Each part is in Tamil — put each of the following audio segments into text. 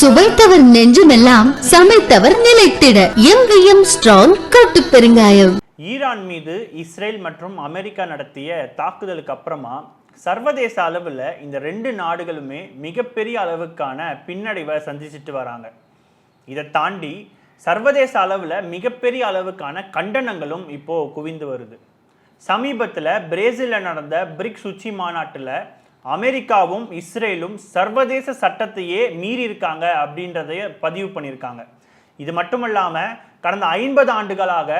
சுவைத்தவர் நெஞ்சுமெல்லாம் சமைத்தவர் நிலைத்திட. எங்கேயும் ஸ்ட்ராங் கட்டு பெருங்காயம். ஈரான் மீது இஸ்ரேல் மற்றும் அமெரிக்கா நடத்திய தாக்குதலுக்கு அப்புறமா சர்வதேச அளவில் இந்த ரெண்டு நாடுகளுமே மிகப்பெரிய அளவுக்கான பின்னடைவை சந்திச்சுட்டு வராங்க. இதை தாண்டி சர்வதேச அளவில் மிகப்பெரிய அளவுக்கான கண்டனங்களும் இப்போது குவிந்து வருது. சமீபத்தில் பிரேசிலில் நடந்த பிரிக்ஸ் உச்சி மாநாட்டில் அமெரிக்காவும் இஸ்ரேலும் சர்வதேச சட்டத்தையே மீறியிருக்காங்க அப்படின்றதைய பதிவு பண்ணியிருக்காங்க. இது மட்டுமல்லாமல் கடந்த ஐம்பது ஆண்டுகளாக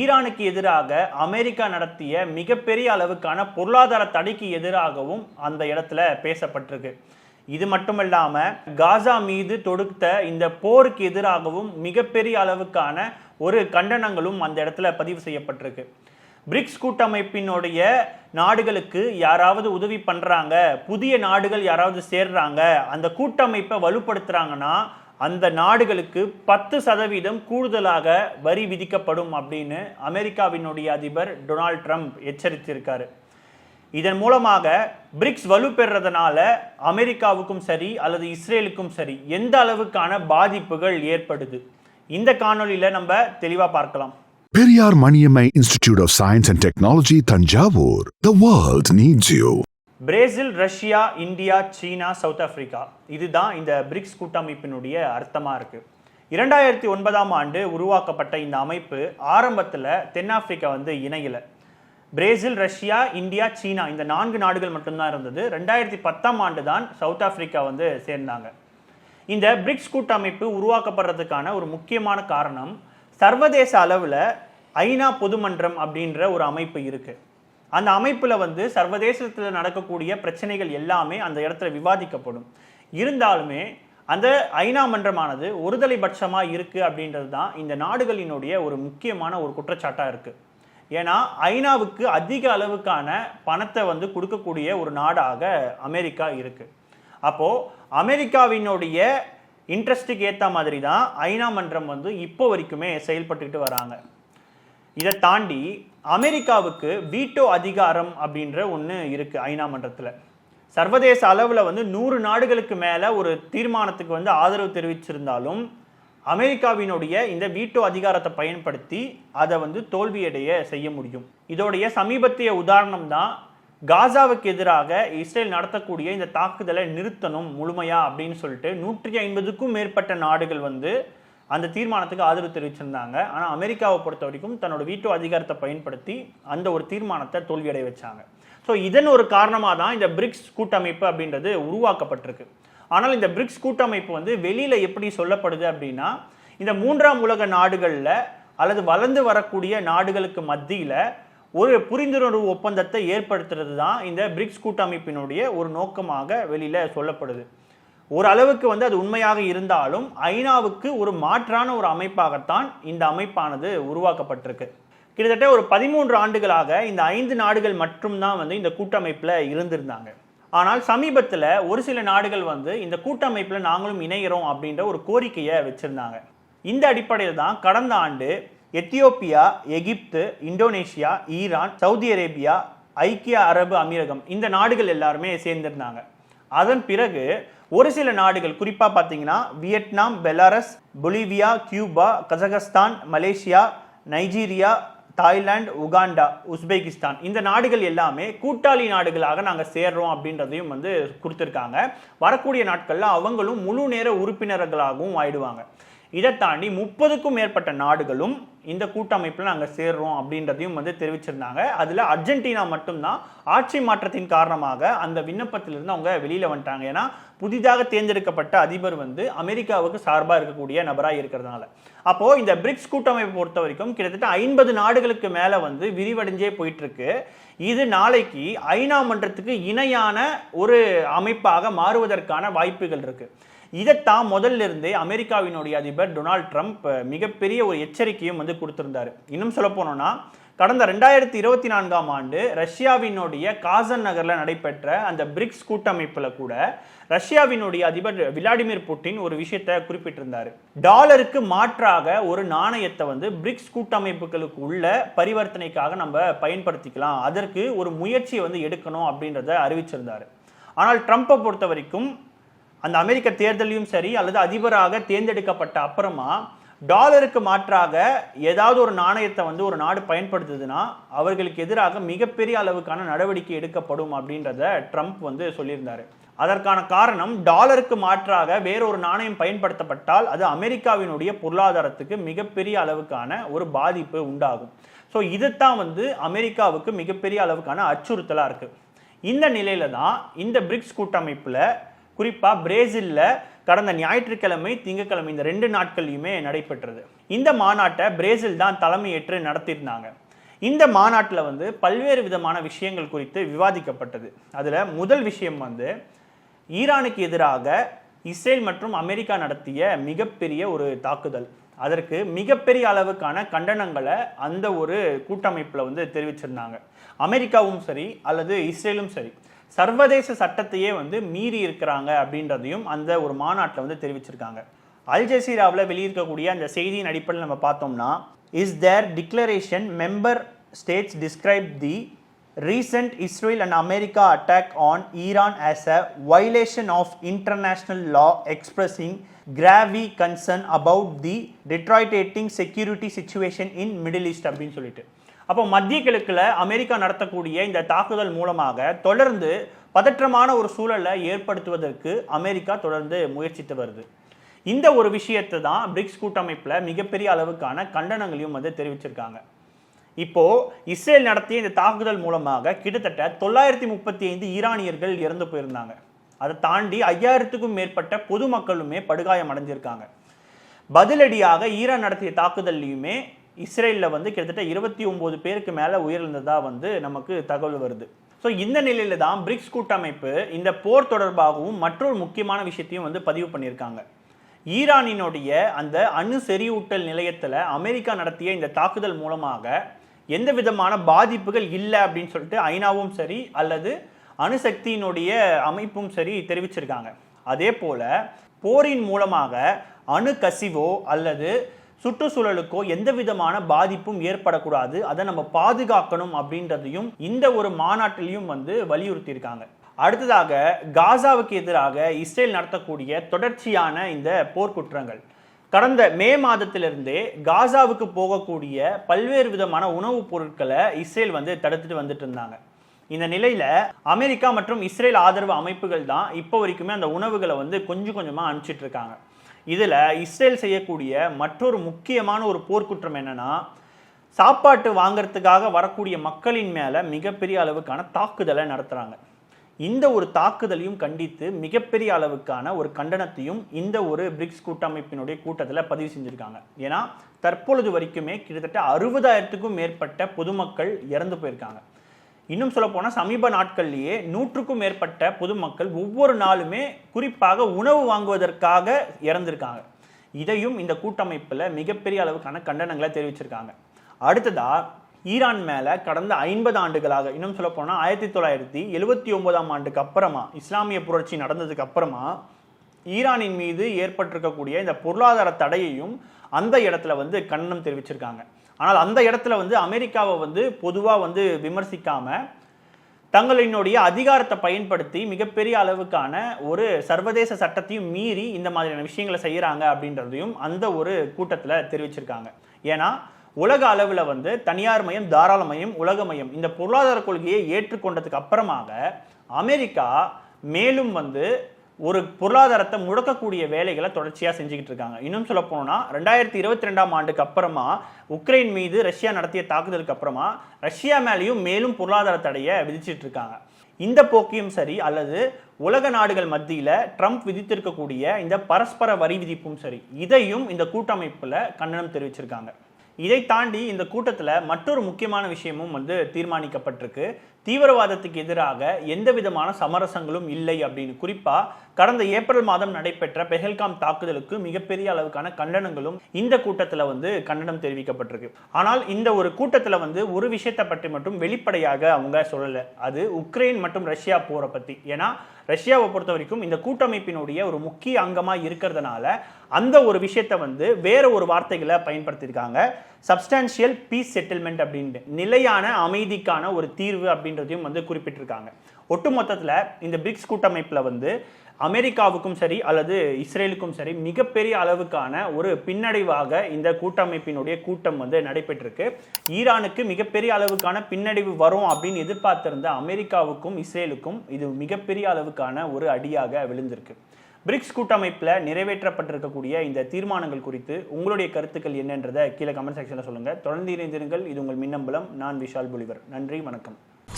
ஈரானுக்கு எதிராக அமெரிக்கா நடத்திய மிகப்பெரிய அளவுக்கான பொருளாதார தடைக்கு எதிராகவும் அந்த இடத்துல பேசப்பட்டிருக்கு. இது மட்டுமல்லாம காசா மீது தொடுத்த இந்த போருக்கு எதிராகவும் மிகப்பெரிய அளவுக்கான ஒரு கண்டனங்களும் அந்த இடத்துல பதிவு செய்யப்பட்டிருக்கு. பிரிக்ஸ் கூட்டமைப்பினுடைய நாடுகளுக்கு யாராவது உதவி பண்ணுறாங்க புதிய நாடுகள் யாராவது சேர்றாங்க அந்த கூட்டமைப்பை வலுப்படுத்துறாங்கன்னா அந்த நாடுகளுக்கு பத்து சதவீதம் கூடுதலாக வரி விதிக்கப்படும் அப்படின்னு அமெரிக்காவினுடைய அதிபர் டொனால்ட் ட்ரம்ப் எச்சரித்திருக்காரு. இதன் மூலமாக பிரிக்ஸ் வலுப்பெறதுனால அமெரிக்காவுக்கும் சரி அல்லது இஸ்ரேலுக்கும் சரி எந்த அளவுக்கான பாதிப்புகள் ஏற்படுது? இந்த காணொலியில் நம்ம தெளிவாக பார்க்கலாம். Periyar Maniammai institute of science and technology Thanjavur the world needs you Brazil Russia India China South Africa. இதுதான் இந்த பிரிக்ஸ் கூட்டமைப்பினுடைய அர்த்தமாக இருக்குது இரண்டாயிரத்தி ஒன்பதாம் ஆண்டு உருவாக்கப்பட்ட இந்த அமைப்பு ஆரம்பத்தில் தென்னாப்பிரிக்கா வந்து இணையலை. பிரேசில் ரஷ்யா இந்தியா சீனா இந்த நான்கு நாடுகள் மட்டும்தான் இருந்தது. ரெண்டாயிரத்தி பத்தாம் ஆண்டு தான் சவுத் ஆப்பிரிக்கா வந்து சேர்ந்தாங்க. இந்த பிரிக்ஸ் கூட்டமைப்பு உருவாக்கப்படுறதுக்கான ஒரு முக்கியமான காரணம் சர்வதேச அளவில் ஐநா பொதுமன்றம் அப்படின்ற ஒரு அமைப்பு இருக்குது அந்த அமைப்பில் வந்து சர்வதேசத்தில் நடக்கக்கூடிய பிரச்சனைகள் எல்லாமே அந்த இடத்துல விவாதிக்கப்படும். இருந்தாலுமே அந்த ஐநா மன்றமானது ஒருதலை பட்சமாக இருக்குது அப்படின்றது தான் இந்த நாடுகளினுடைய ஒரு முக்கியமான ஒரு குற்றச்சாட்டாக இருக்குது ஏன்னா ஐநாவுக்கு அதிக அளவுக்கான பணத்தை வந்து கொடுக்கக்கூடிய ஒரு நாடாக அமெரிக்கா இருக்குது அப்போது அமெரிக்காவினுடைய இன்ட்ரெஸ்ட்டுக்கு ஏற்ற மாதிரி தான் ஐநா மன்றம் வந்து இப்போ வரைக்குமே செயல்பட்டுக்கிட்டு வராங்க. இதை தாண்டி அமெரிக்காவுக்கு வீட்டோ அதிகாரம் அப்படின்ற ஒன்று இருக்குது ஐநா மன்றத்தில். சர்வதேச அளவில் வந்து நூறு நாடுகளுக்கு மேலே ஒரு தீர்மானத்துக்கு வந்து ஆதரவு தெரிவிச்சிருந்தாலும் அமெரிக்காவினுடைய இந்த வீட்டோ அதிகாரத்தை பயன்படுத்தி அதை வந்து தோல்வியடைய செய்ய முடியும். இதோடைய சமீபத்திய உதாரணம் தான் காசாவுக்கு எதிராக இஸ்ரேல் நடத்தக்கூடிய இந்த தாக்குதலை நிறுத்தணும் முழுமையா அப்படின்னு சொல்லிட்டு நூற்றி ஐம்பதுக்கும் மேற்பட்ட நாடுகள் வந்து அந்த தீர்மானத்துக்கு ஆதரவு தெரிவிச்சிருந்தாங்க. ஆனால் அமெரிக்காவை பொறுத்த வரைக்கும் தன்னோட வீட்டோ அதிகாரத்தை பயன்படுத்தி அந்த ஒரு தீர்மானத்தை தோல்வியடைய வச்சாங்க. ஸோ இதன் ஒரு காரணமாக தான் இந்த பிரிக்ஸ் கூட்டமைப்பு அப்படின்றது உருவாக்கப்பட்டிருக்கு. ஆனால் இந்த பிரிக்ஸ் கூட்டமைப்பு வந்து வெளியில் எப்படி சொல்லப்படுது அப்படின்னா இந்த மூன்றாம் உலக நாடுகளில் அல்லது வளர்ந்து வரக்கூடிய நாடுகளுக்கு மத்தியில் ஒரு புரிந்துணர்வு ஒப்பந்தத்தை ஏற்படுத்துறது தான் இந்த பிரிக்ஸ் கூட்டமைப்பினுடைய ஒரு நோக்கமாக வெளியில் சொல்லப்படுது. ஒரு அளவுக்கு வந்து அது உண்மையாக இருந்தாலும் ஐநாவுக்கு ஒரு மாற்றான ஒரு அமைப்பாகத்தான் இந்த அமைப்பானது உருவாக்கப்பட்டிருக்கு. கிட்டத்தட்ட ஒரு பதிமூன்று ஆண்டுகளாக இந்த ஐந்து நாடுகள் மட்டும்தான் வந்து இந்த கூட்டமைப்பில் இருந்திருந்தாங்க. ஆனால் சமீபத்தில் ஒரு சில நாடுகள் வந்து இந்த கூட்டமைப்பில் நாங்களும் இணைகிறோம் அப்படின்ற ஒரு கோரிக்கையை வச்சுருந்தாங்க. இந்த அடிப்படையில் தான் கடந்த ஆண்டு Ethiopia Egypt Indonesia Iran Saudi Arabia ஐக்கிய அரபு அமீரகம் இந்த நாடுகள் எல்லாருமே சேர்ந்திருந்தாங்க. அதன் பிறகு ஒரு சில நாடுகள் குறிப்பாக பார்த்தீங்கன்னா Vietnam Belarus Bolivia Cuba Kazakhstan Malaysia Nigeria Thailand Uganda Uzbekistan. இந்த நாடுகள் எல்லாமே கூட்டாளி நாடுகளாக நாங்கள் சேர்றோம் அப்படின்றதையும் வந்து கொடுத்துருக்காங்க. வரக்கூடிய நாட்களில் அவங்களும் முழு நேர உறுப்பினர்களாகவும் ஆயிடுவாங்க. இதை தாண்டி முப்பதுக்கும் மேற்பட்ட நாடுகளும் இந்த கூட்டமைப்பில் நாங்கள் சேர்றோம் அப்படின்றதையும் வந்து தெரிவிச்சிருந்தாங்க. அதில் அர்ஜென்டினா மட்டும்தான் ஆட்சி மாற்றத்தின் காரணமாக அந்த விண்ணப்பத்திலிருந்து அவங்க வெளியில் வந்துட்டாங்க. ஏன்னா புதிதாக தேர்ந்தெடுக்கப்பட்ட அதிபர் வந்து அமெரிக்காவுக்கு சார்பாக இருக்கக்கூடிய நபராக இருக்கிறதுனால. அப்போது இந்த பிரிக்ஸ் கூட்டமைப்பை பொறுத்த வரைக்கும் கிட்டத்தட்ட ஐம்பது நாடுகளுக்கு மேலே வந்து விரிவடைஞ்சே போயிட்டுருக்கு. இது நாளைக்கு ஐநா மன்றத்துக்கு இணையான ஒரு அமைப்பாக மாறுவதற்கான வாய்ப்புகள் இருக்குது இதைத்தான் முதல்ல இருந்தே அமெரிக்காவினுடைய அதிபர் டொனால்ட் ட்ரம்ப் மிகப்பெரிய ஒரு எச்சரிக்கையும் வந்து கொடுத்திருந்தார். இன்னும் சொல்ல போனோம்னா கடந்த ரெண்டாயிரத்தி இருபத்தி நான்காம் ஆண்டு ரஷ்யாவினுடைய காசன் நகரில் நடைபெற்ற அந்த பிரிக்ஸ் கூட்டமைப்பில் கூட ரஷ்யாவினுடைய அதிபர் விளாடிமிர் புட்டின் ஒரு விஷயத்தை குறிப்பிட்டிருந்தார். டாலருக்கு மாற்றாக ஒரு நாணயத்தை வந்து பிரிக்ஸ் கூட்டமைப்புகளுக்கு உள்ள பரிவர்த்தனைக்காக நம்ம பயன்படுத்திக்கலாம். அதற்கு ஒரு முயற்சியை வந்து எடுக்கணும் அப்படின்றத அறிவிச்சிருந்தார். ஆனால் ட்ரம்ப்பை பொறுத்த வரைக்கும் அந்த அமெரிக்க தேர்தலையும் சரி அல்லது அதிபராக தேர்ந்தெடுக்கப்பட்ட அப்புறமா டாலருக்கு மாற்றாக ஏதாவது ஒரு நாணயத்தை வந்து ஒரு நாடு பயன்படுத்துதுன்னா அவர்களுக்கு எதிராக மிகப்பெரிய அளவுக்கான நடவடிக்கை எடுக்கப்படும் அப்படின்றத ட்ரம்ப் வந்து சொல்லியிருந்தாரு. அதற்கான காரணம் டாலருக்கு மாற்றாக வேறொரு நாணயம் பயன்படுத்தப்பட்டால் அது அமெரிக்காவினுடைய பொருளாதாரத்துக்கு மிகப்பெரிய அளவுக்கான ஒரு பாதிப்பு உண்டாகும். ஸோ இதுதான் வந்து அமெரிக்காவுக்கு மிகப்பெரிய அளவுக்கான அச்சுறுத்தலாக இருக்குது இந்த நிலையில தான் இந்த பிரிக்ஸ் கூட்டமைப்பில் குறிப்பாக பிரேசிலில் கடந்த ஞாயிற்றுக்கிழமை திங்கட்கிழமை இந்த ரெண்டு நாட்கள்லையுமே நடைபெற்றது. இந்த மாநாட்டை பிரேசில் தான் தலைமையேற்று நடத்தியிருந்தாங்க. இந்த மாநாட்டில் வந்து பல்வேறு விதமான விஷயங்கள் குறித்து விவாதிக்கப்பட்டது. அதில் முதல் விஷயம் வந்து ஈரானுக்கு எதிராக இஸ்ரேல் மற்றும் அமெரிக்கா நடத்திய மிகப்பெரிய ஒரு தாக்குதல். அதற்கு மிகப்பெரிய அளவுக்கான கண்டனங்களை அந்த ஒரு கூட்டமைப்பில் வந்து தெரிவிச்சிருந்தாங்க. அமெரிக்காவும் சரி அல்லது இஸ்ரேலும் சரி. சர்வதேச சட்டத்தையே வந்து மீறி இருக்கிறாங்க அப்படின்றதையும் அந்த ஒரு மாநாட்டில் வந்து தெரிவிச்சிருக்காங்க. அல் ஜசீராவில் வெளியிருக்கக்கூடிய அந்த செய்தியின் அடிப்படையில் நம்ம பார்த்தோம்னா is there declaration member states describe the recent Israel and America attack on Iran as a violation of international law expressing grave concern about the deteriorating security situation in Middle East அப்படின்னு சொல்லிட்டு. அப்போ மத்திய கிழக்கில் அமெரிக்கா நடத்தக்கூடிய இந்த தாக்குதல் மூலமாக தொடர்ந்து பதற்றமான ஒரு சூழலை ஏற்படுத்துவதற்கு அமெரிக்கா தொடர்ந்து முயற்சித்து வருது. இந்த ஒரு விஷயத்தை தான் பிரிக்ஸ் கூட்டமைப்பில் மிகப்பெரிய அளவுக்கான கண்டனங்களையும் வந்து தெரிவிச்சிருக்காங்க. இப்போ இஸ்ரேல் நடத்திய இந்த தாக்குதல் மூலமாக கிட்டத்தட்ட தொள்ளாயிரத்தி முப்பத்தி ஐந்து ஈரானியர்கள் இறந்து போயிருந்தாங்க. அதை தாண்டி ஐயாயிரத்துக்கும் மேற்பட்ட பொதுமக்களுமே படுகாயம் அடைஞ்சிருக்காங்க. பதிலடியாக ஈரான் நடத்திய தாக்குதல்லையுமே இஸ்ரேலில் வந்து கிட்டத்தட்ட இருபத்தி ஒன்பது பேருக்கு மேலே உயிரிழந்ததா வந்து நமக்கு தகவல் வருது. ஸோ இந்த நிலையில தான் பிரிக்ஸ் கூட்டமைப்பு இந்த போர் தொடர்பாகவும் மற்றொரு முக்கியமான விஷயத்தையும் வந்து பதிவு பண்ணியிருக்காங்க. ஈரானினுடைய அந்த அணு செறிவூட்டல் நிலையத்தில் அமெரிக்கா நடத்திய இந்த தாக்குதல் மூலமாக எந்த விதமான பாதிப்புகள் இல்லை அப்படின்னு சொல்லிட்டு ஐநாவும் சரி அல்லது அணுசக்தியினுடைய அமைப்பும் சரி தெரிவிச்சிருக்காங்க. அதே போல போரின் மூலமாக அணு கசிவோ அல்லது சுற்றுச்சூழலுக்கோ எந்த விதமான பாதிப்பும் ஏற்படக்கூடாது. அதை நம்ம பாதுகாக்கணும் அப்படின்றதையும் இந்த ஒரு மாநாட்டிலையும் வந்து வலியுறுத்தியிருக்காங்க. அடுத்ததாக காசாவுக்கு எதிராக இஸ்ரேல் நடத்தக்கூடிய தொடர்ச்சியான இந்த போர்க்குற்றங்கள். கடந்த மே மாதத்திலிருந்தே காசாவுக்கு போகக்கூடிய பல்வேறு விதமான உணவுப் பொருட்களை இஸ்ரேல் வந்து தடுத்துட்டு வந்துட்டு இருந்தாங்க. இந்த நிலையில அமெரிக்கா மற்றும் இஸ்ரேல் ஆதரவு அமைப்புகள் தான் இப்போ வரைக்குமே அந்த உணவுகளை வந்து கொஞ்சம் கொஞ்சமா அனுப்பிச்சிட்டு இருக்காங்க. இதுல இஸ்ரேல் செய்யக்கூடிய மற்றொரு முக்கியமான ஒரு போர்க்குற்றம் என்னன்னா சாப்பாட்டு வாங்குறதுக்காக வரக்கூடிய மக்களின் மேல மிகப்பெரிய அளவுக்கான தாக்குதலை நடத்துறாங்க. இந்த ஒரு தாக்குதலையும் கண்டித்து மிகப்பெரிய அளவுக்கான ஒரு கண்டனத்தையும் இந்த ஒரு பிரிக்ஸ் கூட்டமைப்பினுடைய கூட்டத்தில் பதிவு செஞ்சுருக்காங்க. ஏன்னா தற்பொழுது வரைக்குமே கிட்டத்தட்ட அறுபதாயிரத்துக்கும் மேற்பட்ட பொதுமக்கள் இறந்து போயிருக்காங்க. இன்னும் சொல்ல போனால் சமீப நாட்கள்லேயே நூற்றுக்கும் மேற்பட்ட பொதுமக்கள் ஒவ்வொரு நாளுமே குறிப்பாக உணவு வாங்குவதற்காக இறந்திருக்காங்க. இதையும் இந்த கூட்டமைப்பில் மிகப்பெரிய அளவுக்கான கண்டனங்களை தெரிவிச்சிருக்காங்க. அடுத்ததாக ஈரான் மேலே கடந்த ஐம்பது ஆண்டுகளாக இன்னும் சொல்ல போனால் ஆயிரத்தி தொள்ளாயிரத்தி எழுபத்தி ஒன்பதாம் ஆண்டுக்கு அப்புறமா இஸ்லாமிய புரட்சி நடந்ததுக்கு அப்புறமா ஈரானின் மீது ஏற்பட்டிருக்கக்கூடிய இந்த பொருளாதார தடையையும் அந்த இடத்துல வந்து கண்டனம் தெரிவிச்சிருக்காங்க. ஆனால் அந்த இடத்துல வந்து அமெரிக்காவை வந்து பொதுவாக வந்து விமர்சிக்காம தங்களினுடைய அதிகாரத்தை பயன்படுத்தி மிகப்பெரிய அளவுக்கான ஒரு சர்வதேச சட்டத்தையும் மீறி இந்த மாதிரியான விஷயங்களை செய்கிறாங்க அப்படின்றதையும் அந்த ஒரு கூட்டத்தில் தெரிவிச்சிருக்காங்க. ஏன்னா உலக அளவில் வந்து தனியார் மையம் தாராள மயம் உலக மையம் இந்த பொருளாதார கொள்கையை ஏற்றுக்கொண்டதுக்கு அப்புறமாக அமெரிக்கா மேலும் வந்து ஒரு பொருளாதாரத்தை முடக்கக்கூடிய வேலைகளை தொடர்ச்சியாக செஞ்சுக்கிட்டு இருக்காங்க. இன்னும் சொல்ல போனோம்னா ரெண்டாயிரத்தி இருபத்தி ரெண்டாம் ஆண்டுக்கு அப்புறமா உக்ரைன் மீது ரஷ்யா நடத்திய தாக்குதலுக்கு அப்புறமா ரஷ்யா மேலேயும் மேலும் பொருளாதார தடையை விதிச்சிட்டு இருக்காங்க. இந்த போக்கையும் சரி அல்லது உலக நாடுகள் மத்தியில் ட்ரம்ப் விதித்திருக்கக்கூடிய இந்த பரஸ்பர வரி விதிப்பும் சரி இதையும் இந்த கூட்டமைப்பில் கண்டனம் தெரிவிச்சிருக்காங்க. இதை தாண்டி இந்த கூட்டத்தில் மற்றொரு முக்கியமான விஷயமும் வந்து தீர்மானிக்கப்பட்டிருக்கு. தீவிரவாதத்துக்கு எதிராக எந்த விதமான சமரசங்களும் இல்லை அப்படின்னு. குறிப்பா கடந்த ஏப்ரல் மாதம் நடைபெற்ற பெஹல்காம் தாக்குதலுக்கு மிகப்பெரிய அளவுக்கான கண்டனங்களும் இந்த கூட்டத்தில் வந்து கண்டனம் தெரிவிக்கப்பட்டிருக்கு. ஆனால் இந்த ஒரு கூட்டத்தில் வந்து ஒரு விஷயத்தை பற்றி மட்டும் வெளிப்படையாக அவங்க சொல்லலை. அது உக்ரைன் மற்றும் ரஷ்யா போரை பற்றி ஏன்னா ரஷ்யாவை பொறுத்த வரைக்கும் இந்த கூட்டமைப்பினுடைய ஒரு முக்கிய அங்கமாக இருக்கிறதுனால அந்த ஒரு விஷயத்தை வந்து வேற ஒரு வார்த்தைகளை பயன்படுத்தியிருக்காங்க. சப்ஸ்டான்ஷியல் பீஸ் செட்டில்மெண்ட் அப்படின்ட்டு நிலையான அமைதிக்கான ஒரு தீர்வு அப்படின்றதையும் வந்து குறிப்பிட்டிருக்காங்க. ஒட்டுமொத்தத்தில் இந்த பிரிக்ஸ் கூட்டமைப்பில் வந்து அமெரிக்காவுக்கும் சரி அல்லது இஸ்ரேலுக்கும் சரி மிகப்பெரிய அளவுக்கான ஒரு பின்னடைவாக இந்த கூட்டமைப்பினுடைய கூட்டம் வந்து நடைபெற்றிருக்கு. ஈரானுக்கு மிகப்பெரிய அளவுக்கான பின்னடைவு வரும் அப்படின்னு எதிர்பார்த்திருந்த அமெரிக்காவுக்கும் இஸ்ரேலுக்கும் இது மிகப்பெரிய அளவுக்கான ஒரு அடியாக விழுந்திருக்கு. பிரிக்ஸ் கூட்டமைப்பில் நிறைவேற்றப்பட்டிருக்கக்கூடிய இந்த தீர்மானங்கள் குறித்து உங்களுடைய கருத்துக்கள் என்னன்றதை கீழே கமெண்ட் செக்ஷனில் சொல்லுங்க. தொடர்ந்து இணைந்திருங்கள். இது உங்கள் மின்னம்பலம். நான் விஷால் புலிவர். நன்றி. வணக்கம்.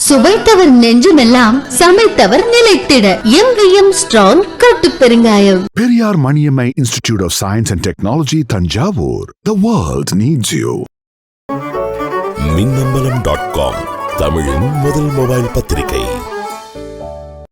சுவைத்தவர் நெஞ்சுமெல்லாம் சமைத்தவர் நிலைத்திட. எங்கேயும் ஸ்ட்ராங் கட்டு பெருங்காயம் Periyar Maniammai Institute of Science and Technology, Tanjavur. The world needs you. Minnambalam dot com தமிழின் முதல் மொபைல் பத்திரிகை.